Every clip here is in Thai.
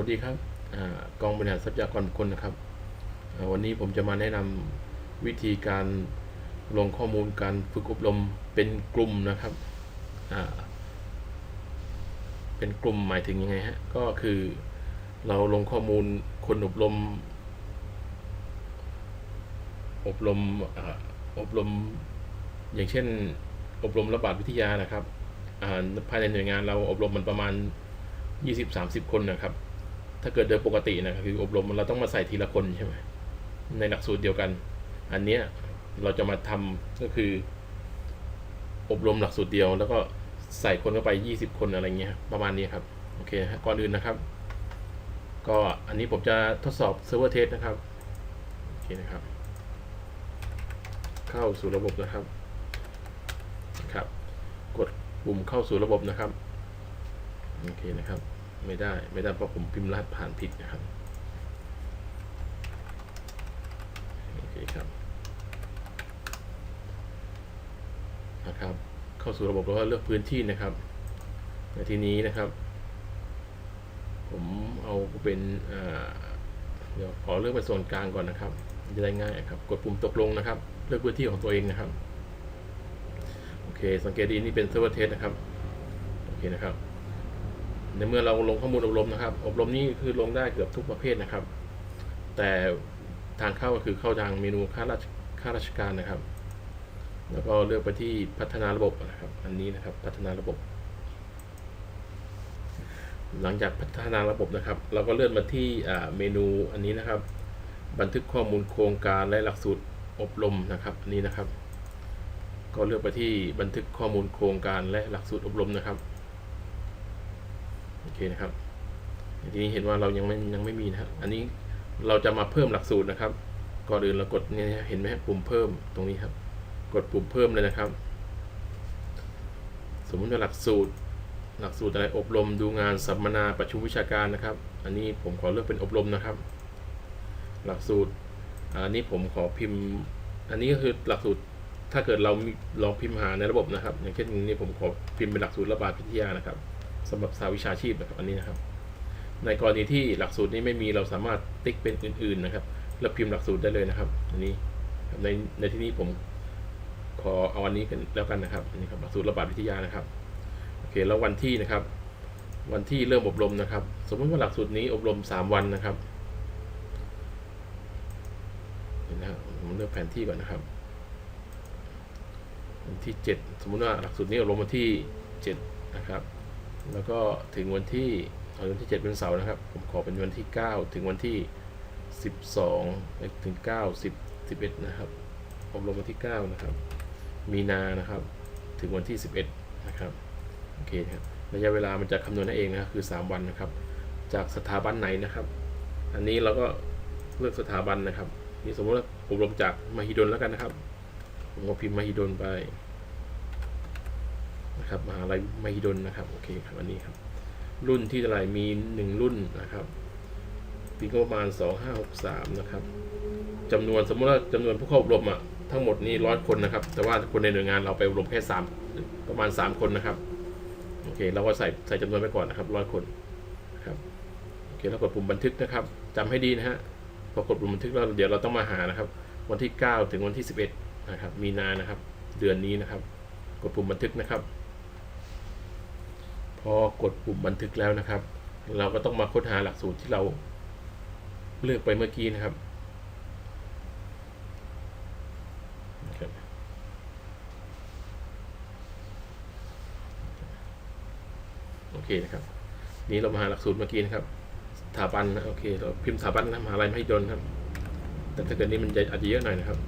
วัสดีครับอกองบริหารทรัพยากรบุคคลนะครับ วันนี้ผมจะมาแนะนำวิธีการลงข้อมูลการฝึกอบรมเป็นกลุ่มนะครับ เป็นกลุ่มหมายถึงยังไงฮะ ก็คือเราลงข้อมูลคนอบรม อบรมออบรมอย่างเช่น อบรมระบาดวิทยานะครับภายในหน่วยงานเราอบรมมันประมาณ 20-30 คนนะครับ ถ้าเกิดโดยปกตินะครับคืออบรมเราต้องมาใส่ทีละคนใช่ไหมในหลักสูตรเดียวกัน อันเนี้ยเราจะมาทำก็คือ อบรมหลักสูตรเดียว แล้วก็ใส่คนเข้าไป 20 คนอะไรเงี้ยประมาณนี้ครับ โอเคก่อนอื่นนะครับ ก็อันนี้ผมจะทดสอบเซิร์ฟเวอร์เทสนะครับ โอเคนะครับ เข้าสู่ระบบนะครับนะครับ กดปุ่มเข้าสู่ระบบนะครับ โอเคนะครับ ไม่ได้ ไม่ได้เพราะผมพิมพ์รหัสผ่านผิดนะครับ โอเคครับนะครับ เข้าสู่ระบบแล้วก็เลือกพื้นที่นะครับ ในที่นี้นะครับ ผมเอาเป็นอ่าเดี๋ยวขอเลือกเป็นส่วนกลางก่อนนะครับ จะได้ง่ายครับ กดปุ่มตกลงนะครับ เลือกพื้นที่ของตัวเองนะครับ โอเค สังเกตดีนี่เป็นเซิร์ฟเวอร์เทสนะครับ โอเคนะครับ ในเมื่อเราลงข้อมูลอบรมนะครับ อบรมนี้คือลงได้เกือบทุกประเภทนะครับ แต่ทางเข้าก็คือเข้าทางเมนูค่าราชค่าราชการนะครับ แล้วก็เลือกไปที่พัฒนาระบบนะครับ อันนี้นะครับพัฒนาระบบ หลังจากพัฒนาระบบนะครับ เราก็เลื่อนมาที่เมนูอันนี้นะครับ บันทึกข้อมูลโครงการและหลักสูตรอบรมนะครับอันนี้นะครับ ก็เลือกไปที่บันทึกข้อมูลโครงการและหลักสูตรอบรมนะครับ โอเคนะครับทีนี้เห็นว่าเรายังไม่ยังไม่มีนะครับอันนี้เราจะมาเพิ่มหลักสูตรนะครับ ก่อนอื่นเรากดเนี่ยเห็นไหมปุ่มเพิ่มตรงนี้ครับ กดปุ่มเพิ่มเลยนะครับ สมมติว่าหลักสูตร หลักสูตรอะไรอบรมดูงานสัมมนาประชุมวิชาการนะครับ อันนี้ผมขอเลือกเป็นอบรมนะครับ หลักสูตรอันนี้ผมขอพิมพ์ อันนี้ก็คือหลักสูตรถ้าเกิดเราลองพิมพ์หาในระบบนะครับ อย่างเช่นนี้ผมขอพิมพ์เป็นหลักสูตรระบาดวิทยานะครับ สำหรับสาวิชาชีพนะครับอันนี้นะครับ ในกรณีที่หลักสูตรนี้ไม่มีเราสามารถติ๊กเป็นอื่น ๆนะครับ แล้วพิมพ์หลักสูตรได้เลยนะครับ อันนี้ในในที่นี้ผมขอเอาอันนี้กันแล้วกันนะครับอันนี้ครับหลักสูตรระบาดวิทยานะครับโอเคแล้ววันที่นะครับ วันที่เริ่มอบรมนะครับ สมมติว่าหลักสูตรนี้อบรม 3 วันนะครับเห็นนะครับผมเลือกแผนที่ก่อนนะครับวันที่ 7 สมมุติว่าหลักสูตรนี้อบรมวันที่ 7 นะครับ แล้วก็ถึงวันที่เอาวันที่ 7 เป็นเสาร์นะครับ ผมขอเป็นวันที่ 9 ถึงวันที่ 12เอ้ยถึง 9 10 11 นะครับ อบรมวันที่ 9 นะครับ มีนานะครับ ถึงวันที่ 11 นะครับ โอเคครับระยะเวลามันจะคำนวณให้เองนะครับคือ 3 วันนะครับ จากสถาบันไหนนะครับ อันนี้เราก็เลือกสถาบันนะครับ นี่สมมติว่าอบรมจากมหิดลแล้วกันนะครับ ผมก็พิมพ์มหิดลไป นะครับมหาลัยมหิดลนะครับโอเคครับอันนี้ครับ รุ่นที่เท่าไหร่มีหนึ่งรุ่นนะครับปีงบประมาณ2563นะครับจำนวนสมมติว่าจำนวนผู้เข้าอบรมอะทั้งหมดนี่ร้อยคนนะครับ แต่ว่าคนในหน่วยงานเราไปอบรมแค่สามประมาณ3คนนะครับโอเคเราก็ใส่ใส่จำนวนไปก่อนนะครับร้อยคนนะครับโอเคแล้วกดปุ่มบันทึกนะครับจำให้ดีนะฮะพอกดปุ่มบันทึกแล้วเดี๋ยวเราต้องมาหานะครับ วันที่ 9 ถึงวันที่ 11 นะครับ มีนานะครับ เดือนนี้นะครับ กดปุ่มบันทึกนะครับ อกดปุ่มบันทึกแล้วนะครับ เราก็ต้องมาค้นหาหลักสูตรที่เราเลือกไปเมื่อกี้นะครับโอเคนะครับ นี้เรามาหาหลักสูตรเมื่อกี้นะครับสถาบันโอเคเราพิมพ์สถาบันนะมหาลัยมหิดลครับ แต่ถ้าเกิดนี้มันจะอาจจะเยอะหน่อยนะครับ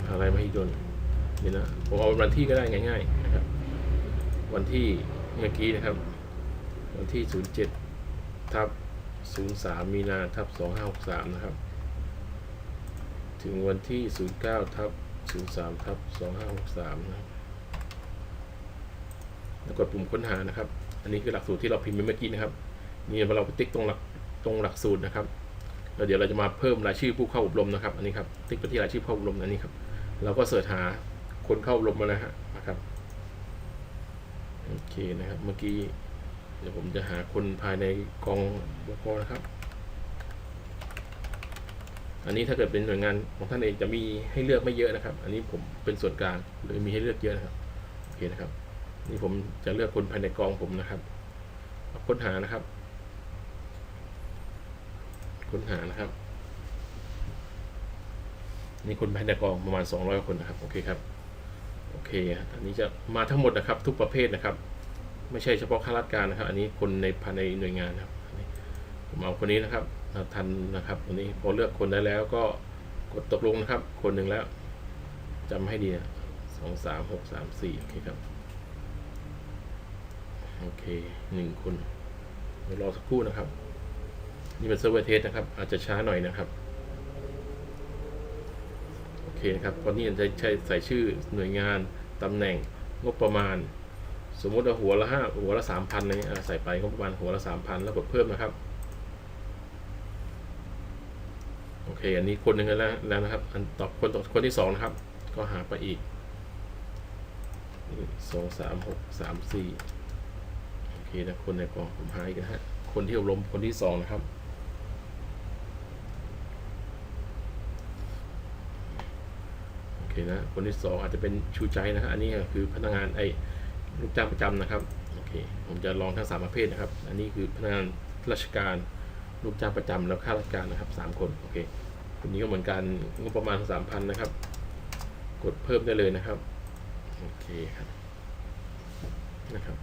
มหาลัยมหิดลนี่นะผมเอาวันที่ก็ได้ง่าย ๆ นะครับ วันที่ เมื่อกี้นะครับ วันที่ 07 ทับ 03 มีนาทับ 2563 นะครับ ถึงวันที่ 09 ทับ 03 ทับ 2563 นะครับแล้วกดปุ่มค้นหานะครับ อันนี้คือหลักสูตรที่เราพิมพ์ไปเมื่อกี้นะครับ นี่เราไปติ๊กตรงหลักตรงหลักสูตรนะครับแล้วเดี๋ยวเราจะมาเพิ่มรายชื่อผู้เข้าอบรมนะครับ อันนี้ครับ ติ๊กไปที่รายชื่อผู้เข้าอบรมอันนี้ครับ เราก็เสิร์ชหาคนเข้าอบรมมาแล้วฮะนะครับ โอเคนะครับ เมื่อกี้ เดี๋ยวผมจะหาคนภายในกองบกนะครับ อันนี้ถ้าเกิดเป็นหน่วยงานของท่านเองจะมีให้เลือกไม่เยอะนะครับ อันนี้ผมเป็นส่วนกลางเลยมีให้เลือกเยอะนะครับโอเคนะครับ นี่ผมจะเลือกคนภายในกองผมนะครับค้นหานะครับ ค้นหานะครับนี่คนภายในกองประมาณ 200 คนนะครับ โอเคครับ เคอันนี้จะมาทั้งหมดนะครับ ทุกประเภทนะครับ ไม่ใช่เฉพาะข้าราชการนะครับ อันนี้คนในภายในหน่วยงานนะครับนนผมเอาคนนี้นะครับทันนะครับอันนี้พอเลือกคนได้แล้วก็กดตกลงนะครับ คนหนึ่งแล้วจำให้ดีนะสองสามหกสามสี่โอเคครับโอเคหนึ่งคนเดี๋ยวรอสักครู่นะครับ นี่เป็นเซิร์ฟเวอร์เทสนะครับ อาจจะช้าหน่อยนะครับ เคนะครับตอนนี้จะใช้ใส่ชื่อหน่วยงานตำแหน่งงบประมาณ สมมติว่าหัวละห้าหัวละสามพันอะไรเงี้ยใส่ไปงบประมาณหัวละสามพันแล้วกดเพิ่มนะครับโอเคอันนี้คนหนึ่งแล้วแล้วนะครับอันต่อคนต่อคนที่สองนะครับ ก็หาไปอีกสองสามหกสามสี่โอเคนะคนในกองผมหาอีกนะฮะคนที่อบรมคนที่สองนะครับ โอ เคนะคนที่สองอาจจะเป็นชูใจนะครับอันนี้คือพนักงานไอ้ลูกจ้างประจำนะครับโอเคผมจะลองทั้งสามประเภทนะครับ อันนี้คือพนักงานราชการลูกจ้างประจำแล้วข้าราชการนะครับสามคนโอเคคนนี้ก็เหมือนกันงบประมาณสามพันนะครับ กดเพิ่มได้เลยนะครับโอเคครับนะครับ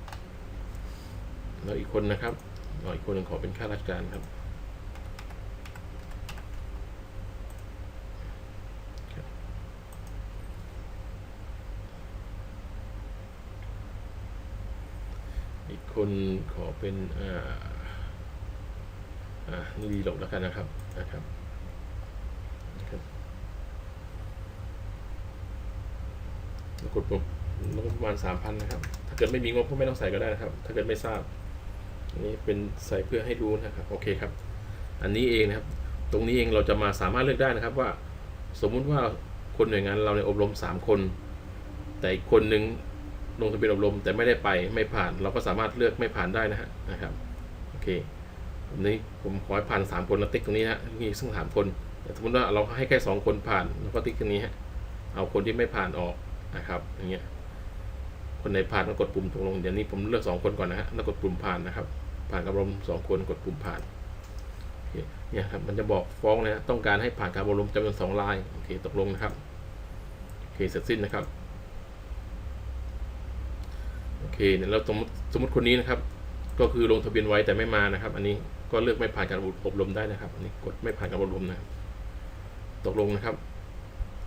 แล้วอีกคนนะครับเราอีกคนหนึงขอเป็นข้าราชการครับ คนขอเป็นอ่าอ่านี่ดีหลกแล้วกันนะครับนะครับนะครับแล้วกดปุ่มงบประมาณสามพันนะครับ ถ้าเกิดไม่มีงบก็ไม่ต้องใส่ก็ได้นะครับ ถ้าเกิดไม่ทราบอันนี้เป็นใส่เพื่อให้รู้นะครับ โอเคครับ อันนี้เองนะครับ ตรงนี้เองเราจะมาสามารถเลือกได้นะครับว่า สมมุติว่าคนหน่วยงานเราในอบรมสามคน แต่อีกคนหนึ่ง ลงทะเบียนอบรม แต่ไม่ได้ไปไม่ผ่าน เราก็สามารถเลือกไม่ผ่านได้นะฮะนะครับโอเควันนี้ผมขอให้ผ่านสามคนแล้วติ๊กตรงนี้นะมีซึ่งสามคนแต่สมมติว่าเราให้แค่สองคนผ่านเราก็ติ๊กตรงนี้ฮะเอาคนที่ไม่ผ่านออกนะครับอย่างเงี้ยคนไหนผ่านก็กดปุ่มตรงลงเดี๋ยวนี้ผมเลือกสองคนก่อนนะฮะแล้วกดปุ่มผ่านนะครับ ผ่านการอบรมสองคนกดปุ่มผ่านโอเคเนี่ยครับมันจะบอกฟ้องนะฮะต้องการให้ผ่านการอบรมจำนวนสองลายโอเคตกลงนะครับโอเคเสร็จสิ้นนะครับ โอ เคเนี่ยเราสมมติสมมติคนนี้นะครับ ก็คือลงทะเบียนไว้แต่ไม่มานะครับ อันนี้ก็เลือกไม่ผ่านการอบรมได้นะครับ อันนี้กดไม่ผ่านการอบรมนะครับตกลงนะครับ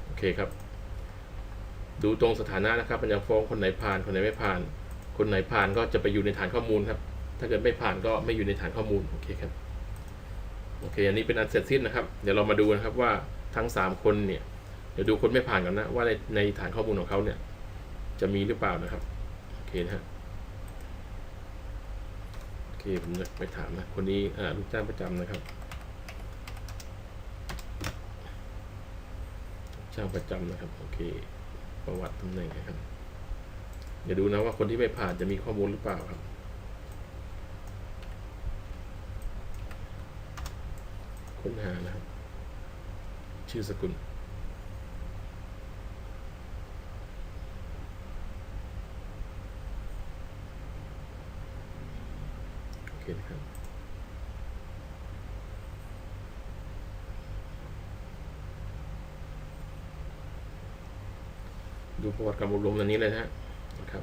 โอเคครับ ดูตรงสถานะนะครับมันจะฟ้องคนไหนผ่านคนไหนไม่ผ่าน คนไหนผ่านก็จะไปอยู่ในฐานข้อมูลครับ ถ้าเกิดไม่ผ่านก็ไม่อยู่ในฐานข้อมูลโอเคครับโอเค อันนี้เป็นอันเสร็จสิ้นนะครับ เดี๋ยวเรามาดูนะครับว่าทั้งสามคนเนี่ย เดี๋ยวดูคนไม่ผ่านกันนะ ว่าในในฐานข้อมูลของเขาเนี่ย จะมีหรือเปล่านะครับ เคนะฮะโอเคผมจะไปถามนะคนนี้อ่าลูกจ้างประจำนะครับลูกจ้างประจำนะครับโอเค ประวัติตำแหน่งนะครับเดี๋ยวดูนะว่าคนที่ไม่ผ่านจะมีข้อมูลหรือเปล่าครับค้นหานะครับ ชื่อสกุล โอเคนะครับ ดูประวัติการอบรมอันนี้เลยนะฮะนะครับ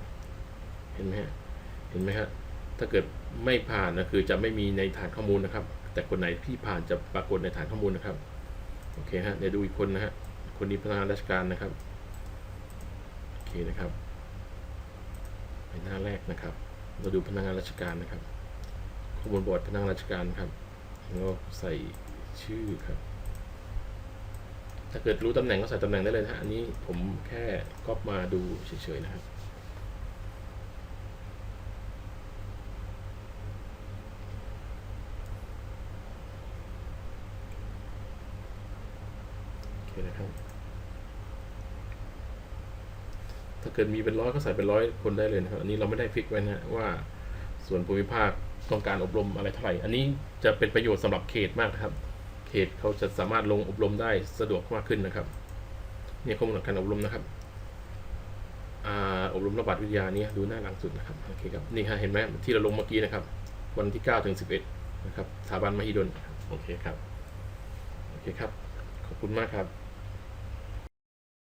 เห็นไหมฮะเห็นไหมฮะถ้าเกิดไม่ผ่านนะคือจะไม่มีในฐานข้อมูลนะครับ แต่คนไหนที่ผ่านจะปรากฏในฐานข้อมูลนะครับโอเคฮะเดี๋ยวดูอีกคนนะฮะคนนี้พนักงานราชการนะครับโอเคนะครับไปหน้าแรกนะครับ เราดูพนักงานราชการนะครับข้อมูลบอร์ดพนักงานราชการครับแล้วก็ใส่ชื่อครับ ถ้าเกิดรู้ตำแหน่งก็ใส่ตำแหน่งได้เลยนะฮะอันนี้ผมแค่ก๊อปมาดูเฉยๆนะครับโอเคนะครับถ้าเกิดมีเป็นร้อยก็ใส่เป็นร้อยคนได้เลยนะครับอันนี้เราไม่ได้ฟิกไว้นะว่าส่วนภูมิภาคต้องการอบรมอะไรเท่าไหร่ อันนี้จะเป็นประโยชน์สำหรับเขตมากนะครับ เขตเขาจะสามารถลงอบรมได้สะดวกมากขึ้นนะครับเนี่ยข้อมูลหลักการอบรมนะครับอาอบรมระบาดวิทยานี้ดูหน้าหลังสุดนะครับโอเคครับนี่ฮะเห็นไหมที่เราลงเมื่อกี้นะครับ วันที่9ถึง11 นะครับสถาบันมหิดลโอเคครับโอเคครับ ขอบคุณมากครับ